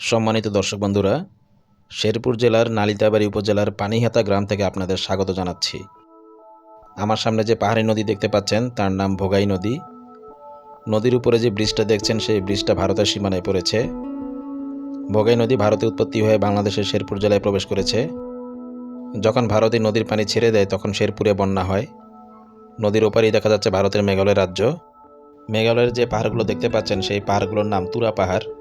সম্মানিত দর্শক বন্ধুরা, শেরপুর জেলার নালিতাবাড়ি উপজেলার পানিহাতা গ্রাম থেকে আপনাদের স্বাগত জানাচ্ছি। আমার সামনে যে পাহাড়ি নদী দেখতে পাচ্ছেন, তার নাম ভোগাই নদী। নদীর উপরে যে ব্রিজটা দেখছেন, সেই ব্রিজটা ভারতের সীমানায় পড়েছে। ভোগাই নদী ভারতে উৎপত্তি হয়ে বাংলাদেশের শেরপুর জেলায় প্রবেশ করেছে। যখন ভারতে নদীর পানি ছেড়ে দেয়, তখন শেরপুরে বন্যা হয়। নদীর ওপারেই দেখা যাচ্ছে ভারতের মেঘালয় রাজ্য। মেঘালয়ের যে পাহাড়গুলো দেখতে পাচ্ছেন, সেই পাহাড়গুলোর নাম তুরা পাহাড়।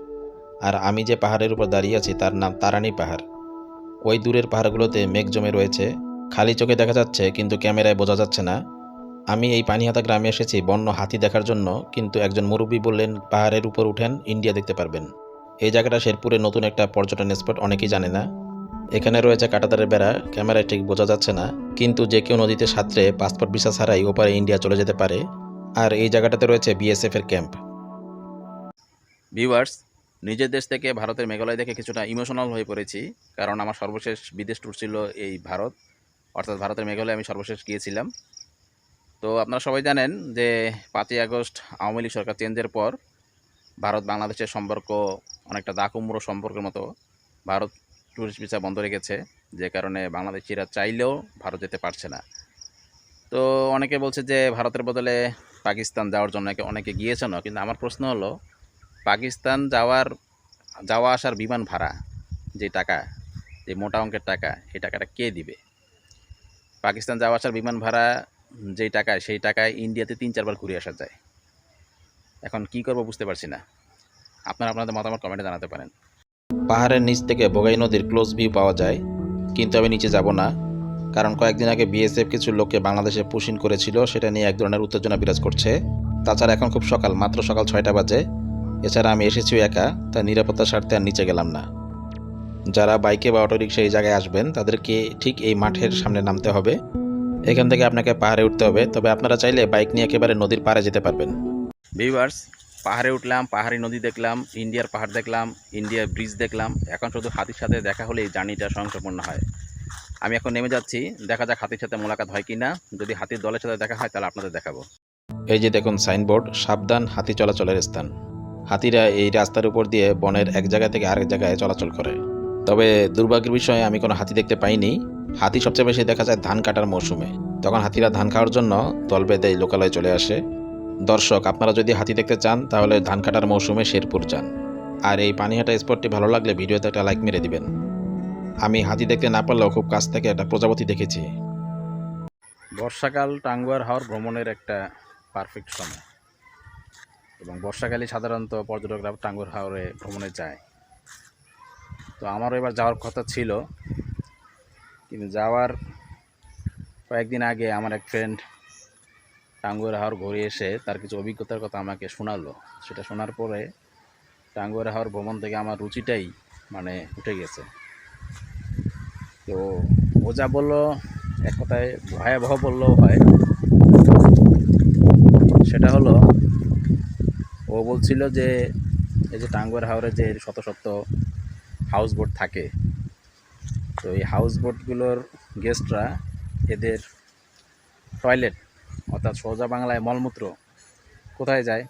আর আমি যে পাহাড়ের উপর দাঁড়িয়ে আছি তার নাম তারানি পাহাড়। ওই দূরের পাহাড়গুলোতে মেঘ জমে রয়েছে, খালি চোখে দেখা যাচ্ছে কিন্তু ক্যামেরায় বোঝা যাচ্ছে না। আমি এই পানিহাতা গ্রামে এসেছি বন্য হাতি দেখার জন্য, কিন্তু একজন মুরব্বী বললেন, পাহাড়ের উপর উঠেন, ইন্ডিয়া দেখতে পারবেন। এই জায়গাটা শেরপুরে নতুন একটা পর্যটন স্পট অনেকেই জানে না। এখানে রয়েছে কাটাতারের বেড়া, ক্যামেরায় ঠিক বোঝা যাচ্ছে না, কিন্তু যে কেউ নদীতে সাঁতরে পাসপোর্ট ভিসা ছাড়াই ওপারে ইন্ডিয়া চলে যেতে পারে। আর এই জায়গাটাতে রয়েছে বিএসএফ এর ক্যাম্প। ভিউয়ার্স নিজের দেশ থেকে ভারতের মেঘালয় দেখে কিছুটা ইমোশনাল হয়ে পড়েছি, কারণ আমার সর্বশেষ বিদেশ ট্যুর ছিল এই ভারত। অর্থাৎ ভারতের মেঘালয় আমি সর্বশেষ গিয়েছিলাম। তো আপনারা সবাই জানেন যে পাঁচই আগস্ট আওয়ামী লীগ সরকার চেঞ্জের পর ভারত বাংলাদেশের সম্পর্ক অনেকটা দা কুমড়ো সম্পর্কের মতো। ভারত ট্যুরিস্ট ভিসা বন্ধ রেখেছে যে কারণে বাংলাদেশিরা চাইলেও ভারত যেতে পারছে না। তো অনেকে বলছে যে ভারতের বদলে পাকিস্তান যাওয়ার জন্য অনেকে গিয়েছেন কিন্তু আমার প্রশ্ন হলো পাকিস্তান যাওয়ার, যাওয়া আসার বিমান ভাড়া যে টাকা, যে মোটা অঙ্কের টাকা, এই টাকাটা কে দিবে? পাকিস্তান যাওয়া আসার বিমান ভাড়া যেই টাকায় সেই টাকায় ইন্ডিয়াতে তিন, চারবার ঘুরে আসা যায়। এখন কি করব বুঝতে পারছি না। আপনারা আপনাদের মতামত কমেন্টে জানাতে পারেন। পাহাড়ের নিচ থেকে বগাই নদীর ক্লোজ ভিউ পাওয়া যায়, কিন্তু আমি নিচে যাব না, কারণ কয়েকদিন আগে বিএসএফ কিছু লোককে বাংলাদেশে পুশিন করেছিল, সেটা নিয়ে এক ধরনের উত্তেজনা বিরাজ করছে। তাছাড়া এখন খুব সকাল, মাত্র সকাল ছয়টা বাজে। এছাড়া আমি এসেছি একা তাই নিরাপত্তার স্বার্থে আর নিচে গেলাম না। যারা বাইকে বা অটোরিক্সা এই জায়গায় আসবেন তাদেরকে ঠিক এই মাঠের সামনে নামতে হবে। এখান থেকে আপনাকে পাহাড়ে উঠতে হবে তবে আপনারা চাইলে বাইক নিয়ে একেবারে নদীর পাড়ে যেতে পারবেন। ভিউয়ার্স পাহাড়ে উঠলাম পাহাড়ি নদী দেখলাম ইন্ডিয়ার পাহাড় দেখলাম ইন্ডিয়ার ব্রিজ দেখলাম এখন শুধু হাতির সাথে দেখা হলে এই জার্নিটা সংসম্পূর্ণ হয়। আমি এখন নেমে যাচ্ছি দেখা যাক হাতির সাথে মোলাকাত হয় কি না যদি হাতির দলের সাথে দেখা হয় তাহলে আপনাদের দেখাবো। এই যে দেখুন সাইনবোর্ড সাবধান হাতি চলাচলের স্থান। হাতিরা এই রাস্তার উপর দিয়ে বনের এক জায়গা থেকে আরেক জায়গায় চলাচল করে। তবে দুর্ভাগ্যের বিষয়ে আমি কোনো হাতি দেখতে পাইনি। হাতি সবচেয়ে বেশি দেখা যায় ধান কাটার মৌসুমে। তখন হাতিরা ধান খাওয়ার জন্য দল বেঁধে লোকালয়ে চলে আসে। দর্শক, আপনারা যদি হাতি দেখতে চান, তাহলে ধান কাটার মৌসুমে শেরপুর যান। আর এই পানিহাটা স্পটটি ভালো লাগলে ভিডিওতে একটা লাইক মেরে দিবেন। আমি হাতি দেখতে না পারলেও খুব কাছ থেকে একটা প্রজাপতি দেখেছি। বর্ষাকাল টাঙ্গুয়ার হাওর ভ্রমণের একটা পারফেক্ট সময়। এবং বর্ষাকালে সাধারণত পর্যটকরা টাঙ্গুয়ার হাওরে ভ্রমণে যায়। তো আমারও এবার যাওয়ার কথা ছিল। কিন্তু যাওয়ার কয়েকদিন আগে আমার এক ফ্রেন্ড টাঙ্গুয়ার হাওর ঘুরে এসে তার কিছু অভিজ্ঞতার কথা আমাকে শোনালো। সেটা শোনার পরে টাঙ্গুয়ার হাওর ভ্রমণ থেকে আমার রুচিটাই মানে উঠে গেছে। তো ও যা বলল, এক কথায় ভয়াবহ বললেও হয়। সেটা হলো ও বলছিল যে, এই যে টাঙ্গুয়ার হাওরে যে শত শত হাউস বোট থাকে, তো এই হাউস বোটগুলোর গেস্টরা এদের টয়লেট অর্থাৎ সোজা বাংলায় মলমূত্র, কোথায় যায়?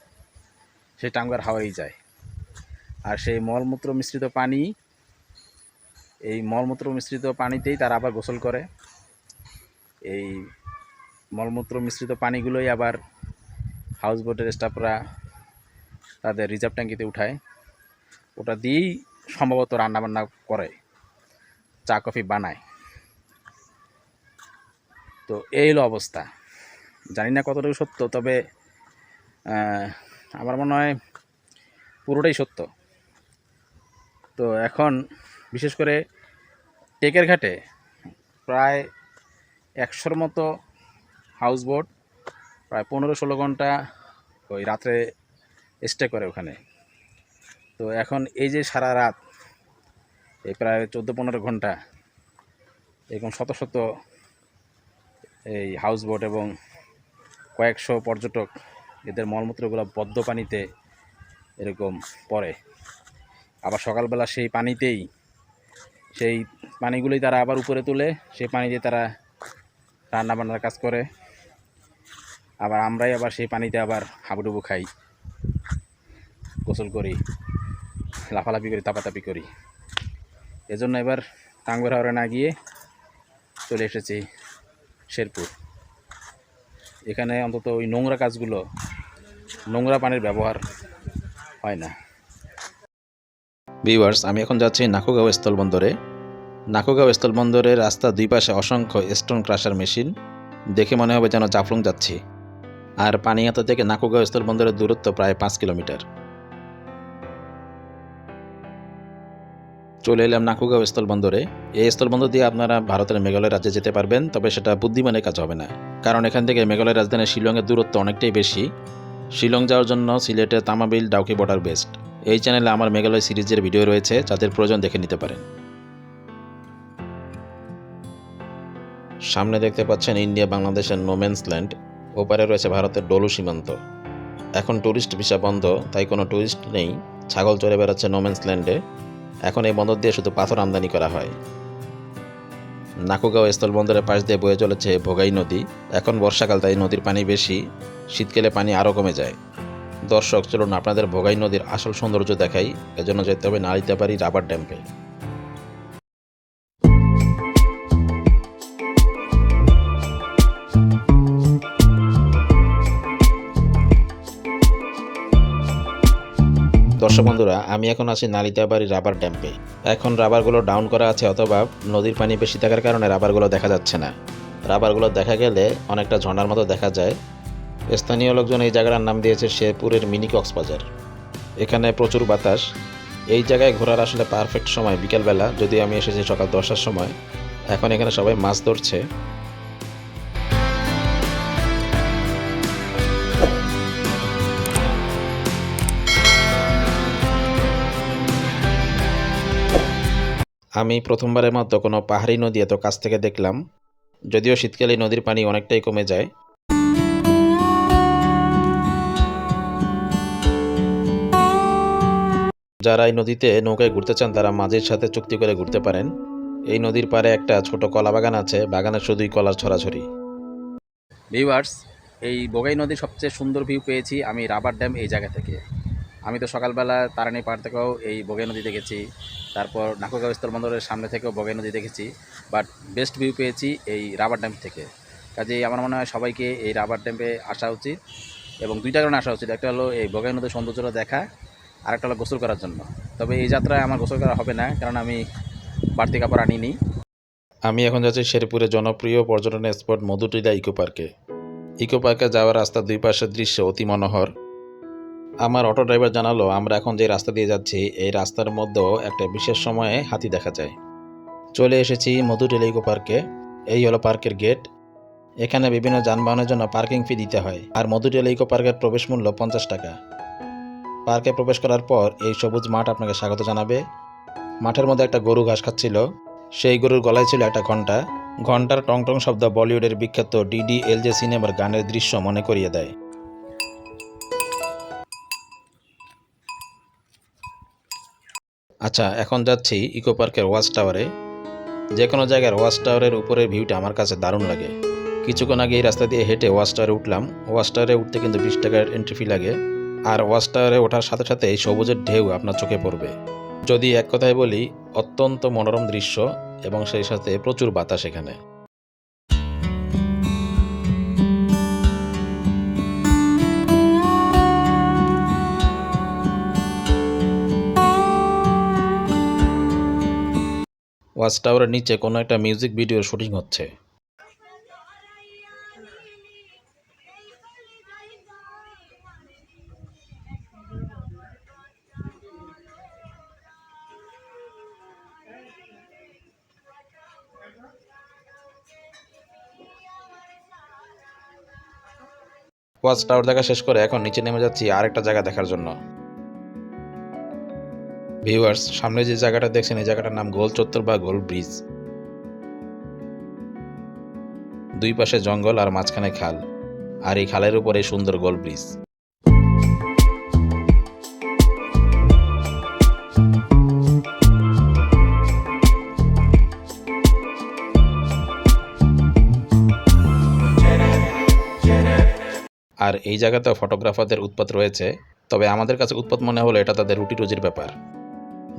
সেই টাঙ্গুয়ার হাওয়াই যায়। আর সেই মলমূত্র মিশ্রিত পানি, এই মলমূত্র মিশ্রিত পানিতেই তারা আবার গোসল করে। এই মলমূত্র মিশ্রিত পানিগুলোই আবার হাউস বোটের স্টাফরা তাদের রিজার্ভ ট্যাঙ্কিতে উঠায়। ওটা দিয়েই সম্ভবত রান্নাবান্না করে, চা, কফি বানায়। তো এই হলো অবস্থা। জানি না কতটুকু সত্য, তবে আমার মনে হয় পুরোটাই সত্য। তো এখন বিশেষ করে টেকের ঘাটে প্রায় একশোর মতো হাউস বোট প্রায় পনেরো ষোলো ঘণ্টা ওই রাত্রে স্টে করে ওখানে। তো এখন এই যে সারা রাত, এই প্রায় চোদ্দ পনেরো ঘণ্টা, এরকম শত শত এই হাউস বোট এবং কয়েকশো পর্যটক এদের মলমূত্রগুলো বদ্ধ পানিতে এরকম পড়ে। আবার সকালবেলা সেই পানিতেই, সেই পানিগুলোই তারা আবার উপরে তুলে, সেই পানি দিয়ে তারা রান্নাবান্নার কাজ করে। আবার আমরাই আবার সেই পানিতে আবার হাবুডুবু খাই। গোসল করি, লাফালাফি করি, তাপাতাপি করি। এজন্য এবার টাঙ্গুর হাওড়ে না গিয়ে চলে এসেছি শেরপুর। এখানে অন্তত ওই নোংরা কাজগুলো, নোংরা পানির ব্যবহার হয় না। ভিউয়ার্স, আমি এখন যাচ্ছি নাকুগাঁও স্থলবন্দরে নাকুগাঁও স্থলবন্দরের রাস্তা দুই পাশে অসংখ্য স্টোন ক্রাশার মেশিন দেখে মনে হবে যেন জাফলং যাচ্ছি। আর পানিহাতা থেকে নাকুগাঁও স্থলবন্দরের দূরত্ব প্রায় পাঁচ কিলোমিটার। চলে এলাম নাকুগাঁও স্থলবন্দরে এই স্থলবন্দর দিয়ে আপনারা ভারতের মেঘালয় রাজ্যে যেতে পারবেন, তবে সেটা বুদ্ধিমানের কাজ হবে না। কারণ এখান থেকে মেঘালয় রাজধানী শিলংয়ের দূরত্ব অনেকটাই বেশি। শিলং যাওয়ার জন্য সিলেটের তামাবিল ডাউকি বর্ডার বেস্ট। এই চ্যানেলে আমার মেঘালয় সিরিজের ভিডিও রয়েছে, যাদের প্রয়োজন দেখে নিতে পারেন। সামনে দেখতে পাচ্ছেন ইন্ডিয়া বাংলাদেশের নোম্যান্স ল্যান্ড ওপারে রয়েছে ভারতের ডলু সীমান্ত। এখন ট্যুরিস্ট ভিসা বন্ধ, তাই কোনো ট্যুরিস্ট নেই। ছাগল চড়ে বেড়াচ্ছে নোম্যান্স ল্যান্ডে এখন এই বন্দর দিয়ে শুধু পাথর আমদানি করা হয়। নাকুগাঁও স্থলবন্দরের পাশ দিয়ে বয়ে চলেছে ভোগাই নদী। এখন বর্ষাকাল, তাই নদীর পানি বেশি। শীতকালে পানি আরও কমে যায়। দর্শক, চলুন আপনাদের ভোগাই নদীর আসল সৌন্দর্য দেখাই। এজন্য যেতে হবে নালিতাবাড়ি রাবার ড্যাম্পে দর্শক বন্ধুরা, আমি এখন আছি নালিতাবাড়ি রাবার ড্যাম্পে এখন রাবারগুলো ডাউন করা আছে অথবা নদীর পানি বেশি থাকার কারণে রাবারগুলো দেখা যাচ্ছে না। রাবারগুলো দেখা গেলে অনেকটা ঝর্ণার মতো দেখা যায়। স্থানীয় লোকজন এই জায়গাটার নাম দিয়েছে শেরপুরের মিনি কক্সবাজার। এখানে প্রচুর বাতাস। এই জায়গায় ঘোরার আসলে পারফেক্ট সময়, বিকেলবেলা। যদি আমি এসেছি সকাল দশটার সময়। এখন এখানে সবাই মাছ ধরছে। আমি প্রথমবারের মতো কোনো পাহাড়ি নদী এত কাছ থেকে দেখলাম, যদিও শীতকালে নদীর পানি অনেকটাই কমে যায়। যারা এই নদীতে নৌকায় ঘুরতে চান, তারা মাঝির সাথে চুক্তি করে ঘুরতে পারেন। এই নদীর পাড়ে একটা ছোট কলা বাগান আছে বাগানে শুধুই কলার ছড়াছড়ি। ভিউয়ার্স এই বগাই নদীর সবচেয়ে সুন্দর ভিউ পেয়েছি আমি রাবার ড্যাম এই জায়গা থেকে। আমি তো সকালবেলা তারানি পাড় থেকেও এই বগাই নদী দেখেছি তারপর নাকুগাঁও স্থলবন্দরের সামনে থেকেও বগাই নদী দেখেছি বাট বেস্ট ভিউ পেয়েছি এই রাবার ড্যাম থেকে। কাজেই আমার মনে হয় সবাইকে এই রাবার ড্যামে আসা উচিত এবং দুইটা কারণে আসা উচিত। একটা হলো এই বগাই নদীর সৌন্দর্যটা দেখা আর একটা হলো গোসল করার জন্য। তবে এই যাত্রায় আমার গোসল করা হবে না, কারণ আমি বাড়তি কাপড় আনিনি। আমি এখন যাচ্ছি শেরপুরের জনপ্রিয় পর্যটন স্পট মধুটিলা ইকো পার্কে। ইকো পার্কে যাওয়ার রাস্তার দুই পাশের দৃশ্য অতি মনোহর। আমার অটো ড্রাইভার জানালো, আমরা এখন যে রাস্তা দিয়ে যাচ্ছি, এই রাস্তার মধ্যেও একটা বিশেষ সময়ে হাতি দেখা যায়। চলে এসেছি মধুটিলা ইকো পার্কে। এই হলো পার্কের গেট। এখানে বিভিন্ন যানবাহনের জন্য পার্কিং ফি দিতে হয়, আর মধুটিলা ইকো পার্কের প্রবেশ মূল্য পঞ্চাশ টাকা। পার্কে প্রবেশ করার পর এই সবুজ মাঠ আপনাকে স্বাগত জানাবে। মাঠের মধ্যে একটা গরু ঘাস খাচ্ছিল। সেই গরুর গলায় ছিল একটা ঘণ্টা। ঘণ্টার টং টং শব্দ বলিউডের বিখ্যাত ডিডি এল জে সিনেমার গানের দৃশ্য মনে করিয়ে দেয়। আচ্ছা এখন যাচ্ছি ইকো পার্কের ওয়াচ টাওয়ারে। যে কোনো জায়গার ওয়াচ টাওয়ারের উপরের ভিউটা আমার কাছে দারুণ লাগে। কিছুক্ষণ আগে এই রাস্তা দিয়ে হেঁটে ওয়াচ টাওয়ারে উঠলাম। ওয়াচ টাওয়ারে উঠতে কিন্তু বিশ টাকার এন্ট্রি ফি লাগে। আর ওয়াচ টাওয়ারে ওঠার সাথে সাথে এই সবুজের ঢেউ আপনার চোখে পড়বে। যদি এক কথায় বলি, অত্যন্ত মনোরম দৃশ্য এবং সেই সাথে প্রচুর বাতাস এখানে। ওয়াচ টাওয়ারের নিচে কোনো একটা মিউজিক ভিডিওর শুটিং হচ্ছে। ওয়াচ টাওয়ার দেখা শেষ করে এখন নিচে নেমে যাচ্ছি আরেকটা জায়গা দেখার জন্য। ভিউয়ার্স সামনে যে জায়গাটা দেখছেন, এই জায়গাটার নাম গোল চত্বর বা গোল ব্রিজ। দুই পাশে জঙ্গল আর মাঝখানে খাল। আর এই খালের উপরে সুন্দর গোল ব্রিজ। আর এই জায়গাতেও ফটোগ্রাফারদের উৎপাত রয়েছে, তবে আমাদের কাছে উৎপাত মনে হলো এটা তাদের রুটি রুজির ব্যাপার।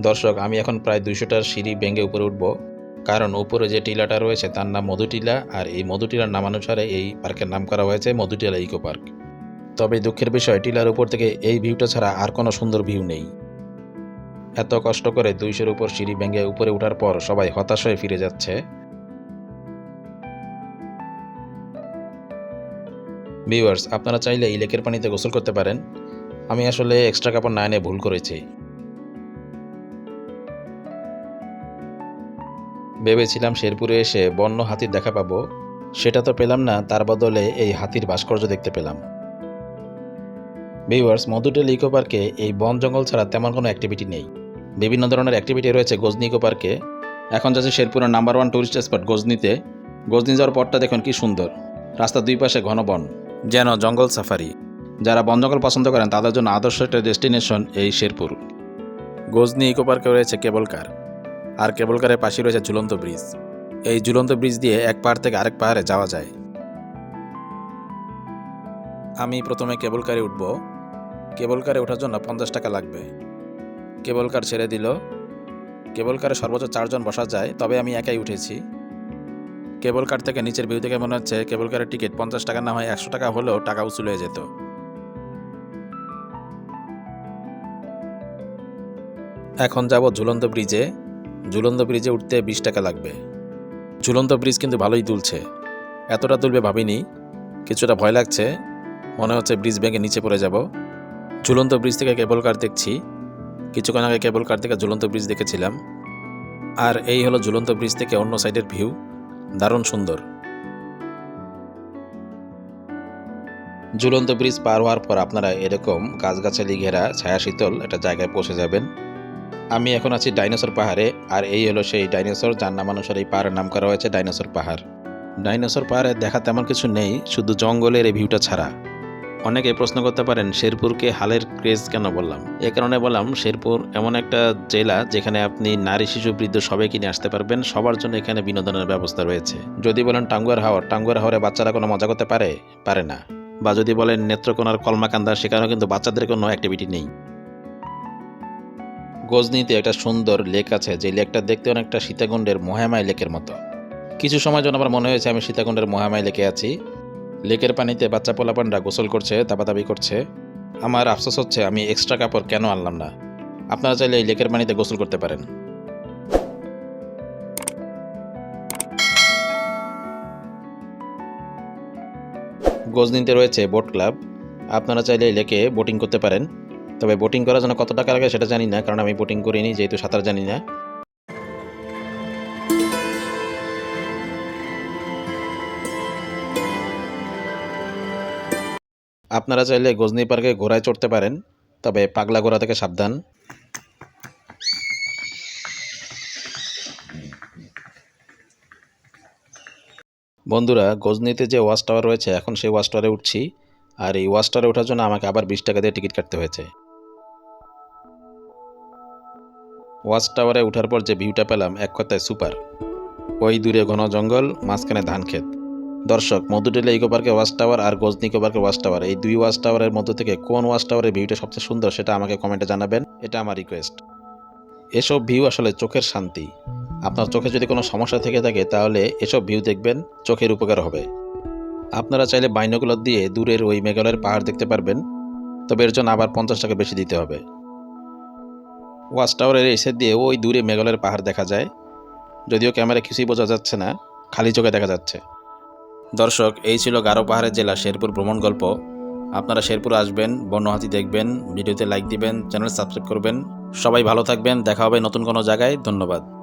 দর্শক, আমি এখন প্রায় দুইশোটার সিঁড়ি ভেঙে উপরে উঠব। কারণ উপরে যে টিলাটা রয়েছে, তার নাম মধুটিলা, আর এই মধুটিলার নামানুসারে এই পার্কের নাম করা হয়েছে মধুটিলা ইকো পার্ক। তবে দুঃখের বিষয়, টিলার উপর থেকে এই ভিউটা ছাড়া আর কোনো সুন্দর ভিউ নেই। এত কষ্ট করে দুইশোর উপর সিঁড়ি ভেঙে উপরে ওঠার পর সবাই হতাশ হয়ে ফিরে যাচ্ছে। ভিউয়ার্স, আপনারা চাইলে এই লেকের পানিতে গোসল করতে পারেন। আমি আসলে এক্সট্রা কাপড় না এনে ভুল করেছি। ভেবেছিলাম শেরপুরে এসে বন্য হাতির দেখা পাবো। সেটা তো পেলাম না, তার বদলে এই হাতির ভাস্কর্য দেখতে পেলাম। ভিউয়ার্স মধুটেল ইকো পার্কে এই বন জঙ্গল ছাড়া তেমন কোনো অ্যাক্টিভিটি নেই। বিভিন্ন ধরনের অ্যাক্টিভিটি রয়েছে গজনি ইকো পার্কে এখন যাচ্ছে শেরপুরের নাম্বার ওয়ান ট্যুরিস্ট স্পট গজনিতে। গজনি যাওয়ার পথটা দেখুন কি সুন্দর। রাস্তার দুই পাশে ঘন বন, যেন জঙ্গল সাফারি যারা বন জঙ্গল পছন্দ করেন, তাদের জন্য আদর্শ একটা ডেস্টিনেশন এই শেরপুর। গজনি ইকো পার্কে রয়েছে কেবল কার। আর কেবল কারের পাশে রয়েছে ঝুলন্ত ব্রিজ। এই ঝুলন্ত ব্রিজ দিয়ে এক পাহাড় থেকে আরেক পাহাড়ে যাওয়া যায়। আমি প্রথমে কেবল কারে উঠব। কেবল কারে ওঠার জন্য পঞ্চাশ টাকা লাগবে। কেবল কার ছেড়ে দিল। কেবল কারে সর্বোচ্চ চারজন বসা যায়, তবে আমি একাই উঠেছি। কেবল কার থেকে নিচের ভিউ থেকে মনে হচ্ছে কেবল কারের টিকিট পঞ্চাশ টাকা না হয় একশো টাকা হলেও টাকা উসুল হয়ে যেত। এখন যাব ঝুলন্ত ব্রিজে। ঝুলন্ত ব্রিজে উঠতে বিশ টাকা লাগবে। ঝুলন্ত ব্রিজ কিন্তু ভালোই তুলছে এতটা তুলবে ভাবিনি, কিছুটা ভয় লাগছে। মনে হচ্ছে ব্রিজ ভেঙে নিচে পড়ে যাব। ঝুলন্ত ব্রিজ থেকে কেবল কার দেখছি। কিছুক্ষণ আগে কেবল কার থেকে ঝুলন্ত ব্রিজ দেখেছিলাম। আর এই হলো ঝুলন্ত ব্রিজ থেকে অন্য সাইডের ভিউ দারুণ সুন্দর। ঝুলন্ত ব্রিজ পার হওয়ার পর আপনারা এরকম গাছগাছালি ঘেরা, ছায়া শীতল একটা জায়গায় পৌঁছে যাবেন। আমি এখন আছি ডাইনোসর পাহাড়ে, আর এই হলো সেই ডাইনোসর যার নামানুসার এই পাহাড়ের নাম করা হয়েছে ডাইনোসর পাহাড়। ডাইনোসর পাহাড়ে দেখা তেমন কিছু নেই, শুধু জঙ্গলের এই ভিউটা ছাড়া। অনেকে প্রশ্ন করতে পারেন, শেরপুরকে হালের ক্রেজ কেন বললাম? এ কারণে বললাম, শেরপুর এমন একটা জেলা যেখানে আপনি নারী, শিশু, বৃদ্ধ সবাইকে কিনে আসতে পারবেন, সবার জন্য এখানে বিনোদনের ব্যবস্থা রয়েছে। যদি বলেন টাঙ্গুয়ার হাওয়ার টাঙ্গুয়ার হাওয়ারে বাচ্চারা কোনো মজা করতে পারে? পারে না। বা যদি বলেন নেত্রকোনার কলমাকান্দা, সেখানেও কিন্তু বাচ্চাদের কোনো অ্যাক্টিভিটি নেই। গজনিতে একটা সুন্দর লেক আছে, যে লেকটা দেখতে অনেকটা সীতাকুণ্ডের মহামায় লেকের মতো। কিছু সময় জন্য আমার মনে হয়েছে আমি সীতাকুণ্ডের মহামায় লেকে আছি, লেকের পানিতে বাচ্চা পোলাপানরা গোসল করছে দাবাদাবি করছে। আমার আফসোস হচ্ছে আমি এক্সট্রা কাপড় কেন আনলাম না? আপনারা চাইলে এই লেকের পানিতে গোসল করতে পারেন। গজনিতে রয়েছে বোট ক্লাব। আপনারা চাইলে এই লেকে বোটিং করতে পারেন। তবে বোটিং করার জন্য কত টাকা লাগে সেটা জানি না, কারণ আমি বোটিং করিনি, যেহেতু সাঁতার জানি না। আপনারা চাইলে গজনি পার্কে ঘোড়ায় চড়তে পারেন, তবে পাগলা ঘোড়া থেকে সাবধান। বন্ধুরা, গজনিতে যে ওয়াচ টাওয়ার রয়েছে, এখন সেই ওয়াচ টাওয়ারে উঠছি, আর এই ওয়াচ টাওয়ারে ওঠার জন্য আমাকে আবার বিশ টাকা দিয়ে টিকিট কাটতে হয়েছে। ওয়াচ টাওয়ারে ওঠার পর যে ভিউটা পেলাম, এক কথায় সুপার। ওই দূরে ঘন জঙ্গল, মাঝখানে ধান ক্ষেত। দর্শক মধুটেলা ইকো পার্কের ওয়াচ টাওয়ার আর গজনি ইকো পার্কের ওয়াচ টাওয়ার, এই দুই ওয়াচ টাওয়ারের মধ্য থেকে কোন ওয়াচ টাওয়ারের ভিউটা সবচেয়ে সুন্দর সেটা আমাকে কমেন্টে জানাবেন, এটা আমার রিকোয়েস্ট। এসব ভিউ আসলে চোখের শান্তি। আপনার চোখে যদি কোনো সমস্যা থেকে থাকে, তাহলে এসব ভিউ দেখবেন, চোখের উপকার হবে। আপনারা চাইলে বাইনোকুলার দিয়ে দূরের ওই মেঘালয়ের পাহাড় দেখতে পারবেন, তবে এর জন্য আবার পঞ্চাশ টাকা বেশি দিতে হবে। ওয়াচ টাওয়ারের এসে দিয়ে ওই দূরে মেঘালয়ের পাহাড় দেখা যায়। যদিও ক্যামেরা কিছুই বোঝা যাচ্ছে না, খালি চোখে দেখা যাচ্ছে। দর্শক, এই ছিল গারো পাহাড়ের জেলা শেরপুর ভ্রমণ গল্প। আপনারা শেরপুর আসবেন, বন্যহাতি দেখবেন, ভিডিওতে লাইক দিবেন, চ্যানেল সাবস্ক্রাইব করবেন। সবাই ভালো থাকবেন, দেখা হবে নতুন কোনো জায়গায়। ধন্যবাদ।